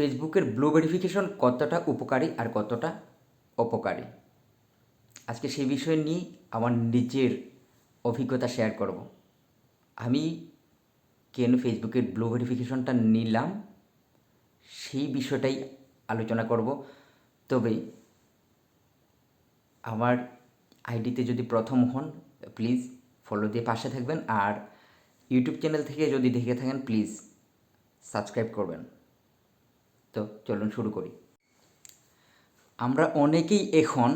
ফেসবুকের blue verification কতটা উপকারী আর কতটা অপকারী? আজকে সেই বিষয় নিয়ে আমার নিজের অভিজ্ঞতা শেয়ার করব। আমি কেন ফেসবুকের ব্লু ভেরিফিকেশনটা নিলাম সেই বিষয়টাই আলোচনা করব। তবে আমার আইডিতে যদি প্রথম হন প্লিজ ফলো দিয়ে পাশে থাকবেন আর ইউটিউব চ্যানেল থেকে যদি দেখে থাকেন প্লিজ সাবস্ক্রাইব করবেন। তো চলুন শুরু করি। আমরা অনেকেই এখন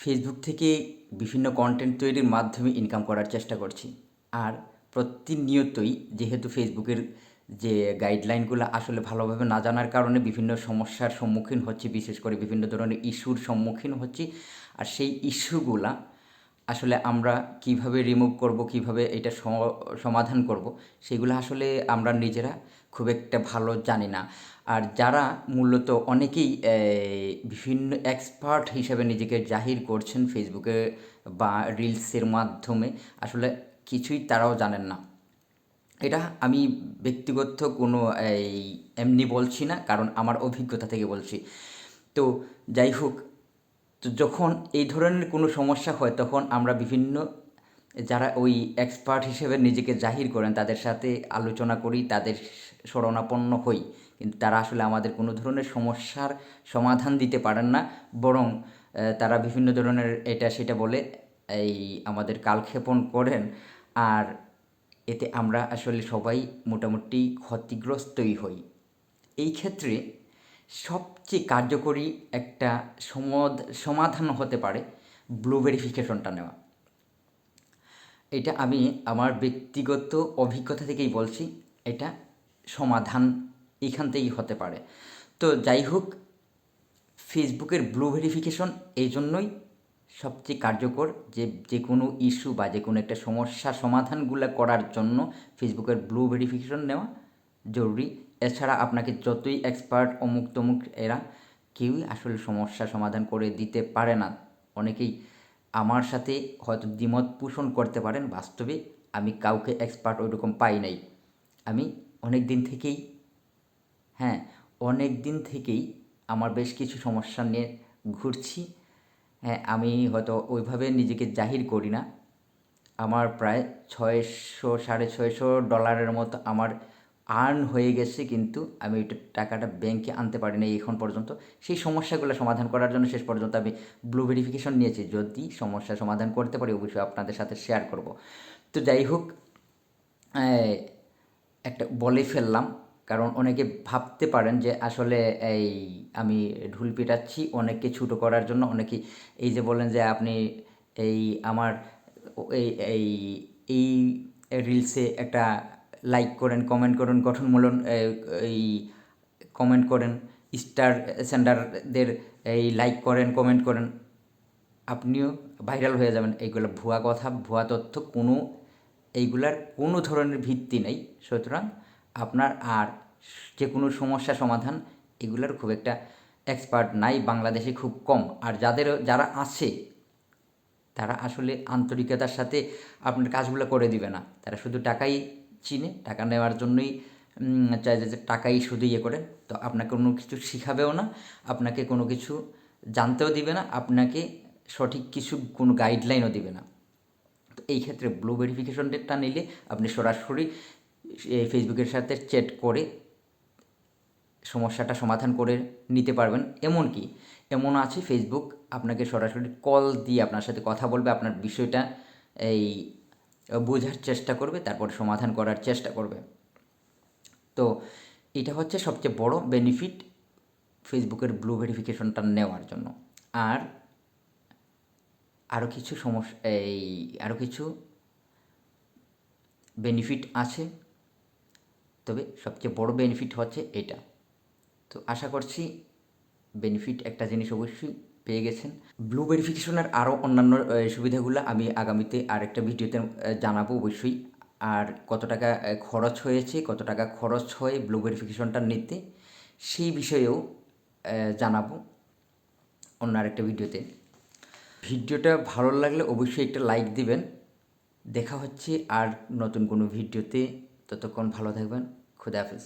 ফেসবুক থেকে বিভিন্ন কন্টেন্ট তৈরির মাধ্যমে ইনকাম করার চেষ্টা করছি। আর প্রতিনিয়তই যেহেতু ফেসবুকের যে গাইডলাইনগুলো আসলে ভালোভাবে না জানার কারণে বিভিন্ন সমস্যার সম্মুখীন হচ্ছে, বিশেষ করে বিভিন্ন ধরনের ইস্যুর সম্মুখীন হচ্ছি। আর সেই ইস্যুগুলা আসলে আমরা কীভাবে রিমুভ করব, কীভাবে এটা সমাধান করব, সেগুলো আসলে আমরা নিজেরা খুব একটা ভালো জানি না। আর যারা মূলত অনেকেই বিভিন্ন এক্সপার্ট হিসেবে নিজেকে জাহির করছেন ফেসবুকে বা রিলসের মাধ্যমে, আসলে কিছুই তারাও জানেন না। এটা আমি ব্যক্তিগত কোনো, এই, এমনি বলছি না, কারণ আমার অভিজ্ঞতা থেকে বলছি। তো যাই হোক তো যখন এই ধরনের কোনো সমস্যা হয়, তখন আমরা বিভিন্ন যারা ওই এক্সপার্ট হিসেবে নিজেকে জাহির করেন, তাদের সাথে আলোচনা করি, তাদের শরণাপন্ন হই। কিন্তু তারা আসলে আমাদের কোনো ধরনের সমস্যার সমাধান দিতে পারেন না। বরং তারা বিভিন্ন ধরনের এটা সেটা বলে, এই আমাদের কালক্ষেপণ করেন। আর এতে আমরা আসলে সবাই মোটামুটি ক্ষতিগ্রস্তই হই। এই ক্ষেত্রে সবচেয়ে কার্যকরী একটা সমাধ সমাধান হতে পারে ব্লু ভেরিফিকেশনটা নেওয়া। এটা আমি আমার ব্যক্তিগত অভিজ্ঞতা থেকেই বলছি, এটা সমাধান এখান থেকেই হতে পারে। তো যাই হোক, ফেসবুকের ব্লু ভেরিফিকেশন এই জন্যই সবচেয়ে কার্যকর যে যে কোনো ইস্যু বা যে কোনো একটা সমস্যা সমাধানগুলো করার জন্য ফেসবুকের ব্লু ভেরিফিকেশন নেওয়া জরুরি। এছাড়া আপনাকে যতই এক্সপার্ট অমুক তমুক এরা কেউই আসলে সমস্যা সমাধান করে দিতে পারে না। অনেকেই আমার সাথে হয়তো দ্বিমত পোষণ করতে পারেন, বাস্তবে আমি কাউকে এক্সপার্ট ওইরকম পাই নাই। আমি অনেক দিন থেকেই হ্যাঁ অনেক দিন থেকেই আমার বেশ কিছু সমস্যা নিয়ে ঘুরছি। হ্যাঁ আমি হয়তো ওইভাবে নিজেকে জাহির করি না। আমার প্রায় ছয়শো, সাড়ে ছয়শো ডলারের মতো আমার আর্ন হয়ে গেছে কিন্তু আমি ওইটা টাকাটা ব্যাংকে আনতে পারি না এখন পর্যন্ত। সেই সমস্যাগুলো সমাধান করার জন্য শেষ পর্যন্ত আমি ব্লু ভেরিফিকেশন নিয়েছি। যদি সমস্যা সমাধান করতে পারি, অবশ্যই আপনাদের সাথে শেয়ার করব। তো যাই হোক একটা বলে ফেললাম। কারণ অনেকে ভাবতে পারেন যে আসলে এই আমি ঢুল পিটাচ্ছি, অনেককে ছুটো করার জন্য। অনেকে এই যে বলেন যে আপনি এই আমার, এই এই এই রিলসে একটা লাইক করেন কমেন্ট করেন, গঠনমূলক এই- কমেন্ট করেন স্টার সেন্ডারদের এই লাইক করেন কমেন্ট করেন, আপনিও ভাইরাল হয়ে যাবেন। এইগুলো ভুয়া কথা, ভুয়া তথ্য, কোনো, এইগুলার কোনো ধরনের ভিত্তি নেই। সুতরাং আপনার আর যে কোনো সমস্যা সমাধান এগুলার খুব একটা এক্সপার্ট নাই, বাংলাদেশে খুব কম। আর যাদের, যারা আছে, তারা আসলে আন্তরিকতার সাথে আপনার কাজগুলো করে দিবে না। তারা শুধু টাকাই চিনে, টাকা নেওয়ার জন্যই চায় যে টাকাই শুধু ইয়ে করে। তো আপনাকে কোনো কিছু শিখাবেও না, আপনাকে কোনো কিছু জানতেও দিবে না, আপনাকে সঠিক কিছু কোনো গাইডলাইনও দিবে না। তো এই ক্ষেত্রে ব্লু ভেরিফিকেশন ডেটটা নিলে আপনি সরাসরি এই ফেসবুকের সাথে চ্যাট করে সমস্যাটা সমাধান করে নিতে পারবেন। এমনকি, এমন আছে ফেসবুক আপনাকে সরাসরি কল দিয়ে আপনার সাথে কথা বলবে, আপনার বিষয়টা, এই বোঝার চেষ্টা করবে, তারপরে সমাধান করার চেষ্টা করবে। তো এটা হচ্ছে সবচেয়ে বড় বেনিফিট ফেসবুকের ব্লু ভেরিফিকেশনটা নেওয়ার জন্য। আর আরও কিছু সমস্যা এই আরও কিছু বেনিফিট আছে। তবে সবচেয়ে বড় বেনিফিট হচ্ছে এটা। তো আশা করছি বেনিফিট একটা জিনিস অবশ্যই পেয়ে গেছেন। ব্লু ভেরিফিকেশনের আরও অন্যান্য সুবিধাগুলো আমি আগামীতে আরেকটা ভিডিওতে জানাব অবশ্যই। আর কত টাকা খরচ হয়েছে, কত টাকা খরচ হয় ব্লু ভেরিফিকেশনটা নিতে, সেই বিষয়েও জানাব অন্য আরেকটা ভিডিওতে। ভিডিওটা ভালো লাগলে অবশ্যই একটা লাইক দিবেন। দেখা হচ্ছে আর নতুন কোনো ভিডিওতে। ততক্ষণ ভালো থাকবেন। খুদা হাফেজ।